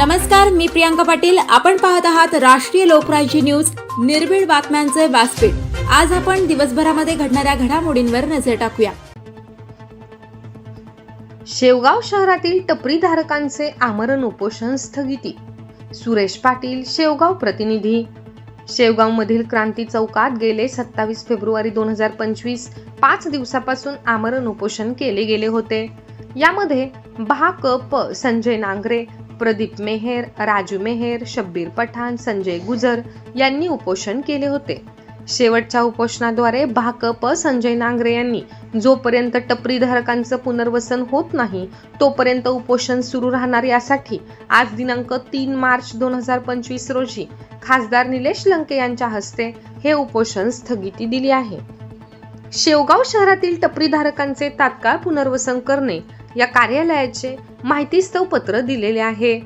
नमस्कार मी प्रियांका पाटील. आपण पाहत आहात राष्ट्रीय लोकराज्य न्यूज. निर्भीड बातम्यांचे व्यासपीठ. आज आपण दिवसभरामध्ये घडणाऱ्या घडामोडींवर नजर टाकूया. शेवगाव शहरातील टपरी धारकांचे आमरण उपोषण स्थगिती. सुरेश पाटील शेवगाव प्रतिनिधी. शेवगावमधील क्रांती चौकात गेले सत्तावीस फेब्रुवारी दोन हजार पंचवीस पाच दिवसापासून आमरण उपोषण केले गेले होते. यामध्ये भा क प संजय नांगरे प्रदीप मेहेर राजू मेहेर शब्बीर पठाण संजय गुजर यांनी उपोषण केले होते. शेवटच्या उपोषणाद्वारे भाकप संजय नांगरे यांनी जोपर्यंत टपरीधारकांचं पुनर्वसन होत नाही तोपर्यंत उपोषण सुरू राहणार यासाठी आज दिनांक तीन मार्च दोन हजार पंचवीस रोजी खासदार निलेश लंके यांच्या हस्ते हे उपोषण स्थगिती दिली आहे. शेवगाव शहरातील टपरीधारकांचे तात्काळ पुनर्वसन करणे या कार्यालयाचे माहितीस्तव पत्र दिलेले आहे.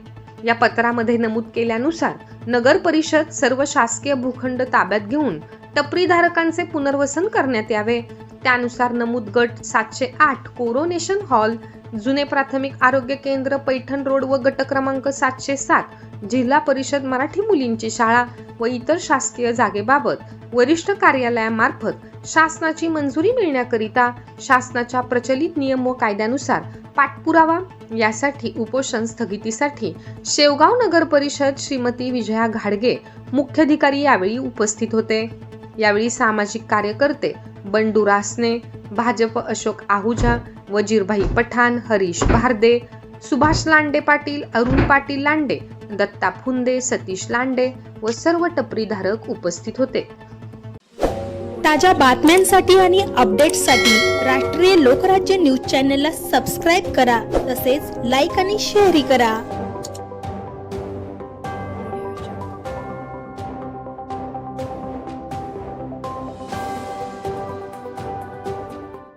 या पत्रामध्ये नमूद केल्यानुसार नगर परिषद सर्व शासकीय भूखंड ताब्यात घेऊन टपरीधारकांचे पुनर्वसन करण्यात यावे. त्यानुसार नमूद गट सातशे आठ कोरोनेशन हॉल जुने प्राथमिक आरोग्य केंद्र पैठण रोड व गट क्रमांक सातशे सात जिल्हा परिषद मराठी मुलींची शाळा व इतर शासकीय जागेबाबत वरिष्ठ कार्यालयामार्फत शासनाची मंजुरी मिळण्याकरिता शासनाच्या प्रचलित नियम व कायद्यानुसार पाठपुरावा यासाठी उपोषण स्थगितीसाठी शेवगाव नगर परिषद श्रीमती विजया घाडगे मुख्याधिकारी यावेळी उपस्थित होते. यावेळी सामाजिक कार्यकर्ते बंडू रासने भाजप अशोक आहुजा वजीरभाई पठाण हरीश भारदे सुभाष लांडे पाटील अरुण पाटील लांडे दत्ता फुंदे सतीश लांडे व सर्व टपरीधारक उपस्थित होते. ताज्या बातम्यांसाठी आणि अपडेट्ससाठी राष्ट्रीय लोकराज्य न्यूज चॅनलला सबस्क्राईब करा तसेच लाईक आणि शेअरही करा.